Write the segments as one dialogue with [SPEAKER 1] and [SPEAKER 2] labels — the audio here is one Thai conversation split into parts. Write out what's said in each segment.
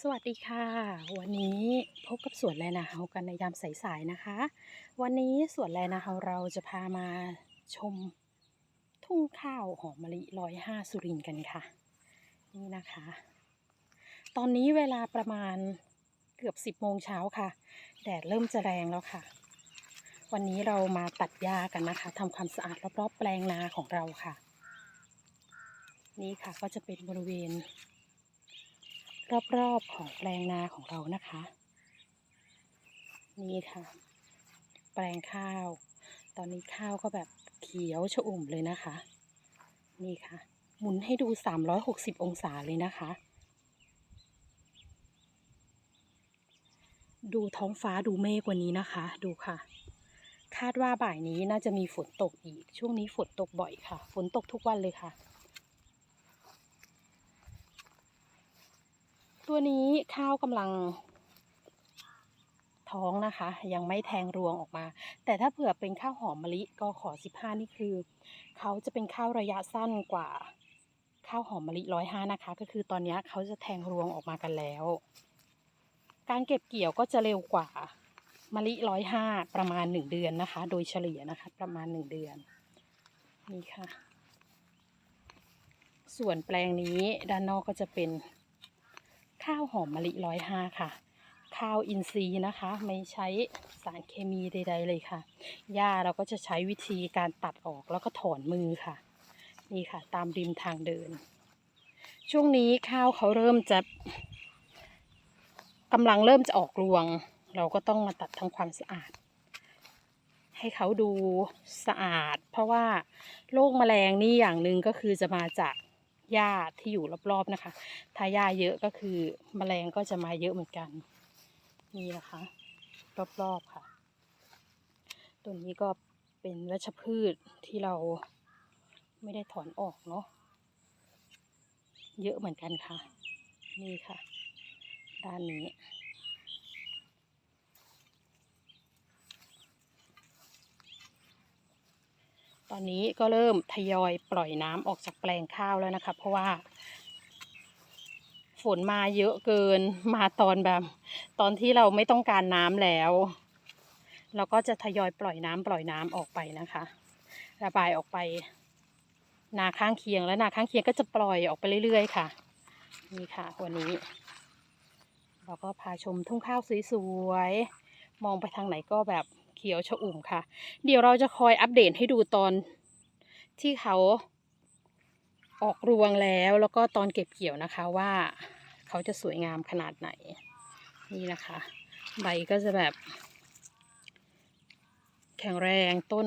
[SPEAKER 1] สวัสดีค่ะ วันนี้พบกับสวนแลนาเฮากันในยามสายๆนะคะ วันนี้สวนแลนาเฮาเราจะพามาชมทุ่งข้าวหอมมะลิร้อยห้าสุรินกันค่ะ นี่นะคะ ตอนนี้เวลาประมาณเกือบสิบโมงเช้าค่ะ แดดเริ่มจะแรงแล้วค่ะ วันนี้เรามาตัดหญ้ากันนะคะทำความสะอาดรอบๆแปลงนาของเราค่ะ นี่ค่ะก็จะเป็นบริเวณ รอบๆของแปลงนาของเรานะคะ นี่ค่ะ แปลงข้าว ตอนนี้ข้าวก็แบบเขียวชอุ่มเลยนะคะ นี่ค่ะ หมุนให้ดู 360 องศาเลยนะคะ ดูท้องฟ้าดูเมฆวันนี้นะคะ ดูค่ะ คาดว่าบ่ายนี้น่าจะมีฝนตกอีก ช่วงนี้ฝนตกบ่อยค่ะ ฝนตกทุกวันเลยค่ะ ตัวนี้ข้าวกำลังท้องนะคะ ยังไม่แทงรวงออกมา แต่ถ้าเผื่อเป็นข้าวหอมมะลิก็ขอ 15 นี่คือ เขาจะเป็นข้าวระยะสั้นกว่าข้าวหอมมะลิร้อยห้านะคะ ก็คือตอนนี้เขาจะแทงรวงออกมากันแล้ว การเก็บเกี่ยวก็จะเร็วกว่ามะลิร้อยห้าประมาณหนึ่งเดือนนะคะ โดยเฉลี่ยนะคะ ประมาณหนึ่งเดือนนี่ค่ะ ส่วนแปลงนี้ด้านนอกก็จะเป็น ข้าวหอมมะลิร้อยห้าค่ะ ข้าวอินทรีย์นะคะ ไม่ใช้สารเคมีใด ๆ เลยค่ะ หญ้าเราก็จะใช้วิธีการตัดออกแล้วก็ถอนมือค่ะ นี่ค่ะ ตามริมทางเดิน ช่วงนี้ข้าวเขาเริ่มจะกำลังเริ่มจะออกรวง เราก็ต้องมาตัดทำความสะอาด ให้เขาดูสะอาด เพราะว่าโรคแมลงนี่อย่างหนึ่งก็คือจะมาจาก หญ้าที่อยู่รอบๆนะคะ ถ้าหญ้าเยอะก็คือแมลงก็จะมาเยอะเหมือนกัน นี่นะคะรอบๆค่ะตัวนี้ก็เป็นวัชพืชที่เราไม่ได้ถอนออกเนาะเยอะเหมือนกันค่ะ นี่ค่ะ ด้านนี้ ตอนนี้ก็เริ่มทยอยปล่อยน้ำออกจากแปลงข้าวแล้วนะคะ เพราะว่า ฝนมาเยอะเกินมาตอนแบบ ตอนที่เราไม่ต้องการน้ำแล้ว เราก็จะทยอยปล่อยน้ำปล่อยน้ำออกไปนะคะ ระบายออกไป นาข้างเคียงและนาข้างเคียงก็จะปล่อยออกไปเรื่อยๆค่ะ นี่ค่ะ วันนี้ เราก็พาชมทุ่งข้าวสวยๆมองไปทางไหนก็แบบ ขียวชอุ่มค่ะ เดี๋ยวเราจะคอยอัปเดตให้ดูตอนที่เขาออกรวงแล้วแล้วก็ตอนเก็บเกี่ยวนะคะว่าเขาจะสวยงามขนาดไหน นี่นะคะ ใบก็จะแบบ แข็งแรงต้น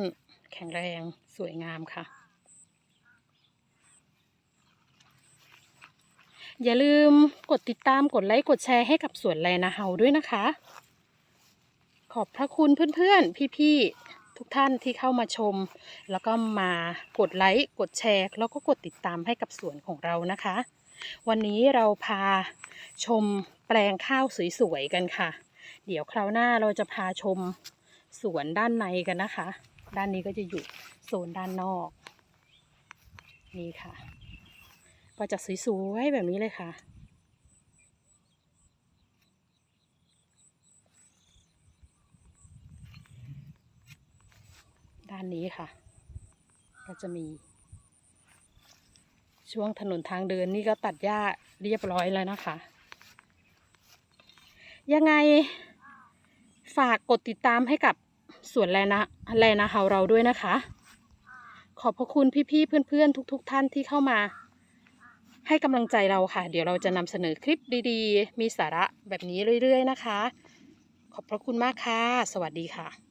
[SPEAKER 1] แข็งแรงสวยงามค่ะ อย่าลืมกดติดตามกดไลค์กดแชร์ให้กับสวนแลนาเฮาด้วยนะคะ ขอบพระคุณเพื่อนๆ พี่ๆ ทุกท่านที่เข้ามาชม แล้วก็มากดไลค์กดแชร์ แล้วก็กดติดตามให้กับสวนของเรานะคะ วันนี้เราพาชมแปลงข้าวสวยๆกันค่ะ เดี๋ยวคราวหน้าเราจะพาชมสวนด้านในกันนะคะ ด้านนี้ก็จะอยู่โซนด้านนอก นี่ค่ะ ก็จะสวยๆแบบนี้เลยค่ะ ด้านนี้ค่ะ ก็จะมี ช่วงถนนทางเดินนี่ก็ตัดหญ้าเรียบร้อยแล้วนะคะ ยังไงฝากกดติดตามให้กับสวนแลนะแลนาเฮาเราด้วยนะคะ ขอบพระคุณพี่ๆเพื่อนๆ ทุกๆท่านที่เข้ามา ให้กำลังใจเราค่ะ เดี๋ยวเราจะนำเสนอคลิปดีๆ มีสาระแบบนี้เรื่อยๆนะคะ ขอบพระคุณมากค่ะ สวัสดีค่ะ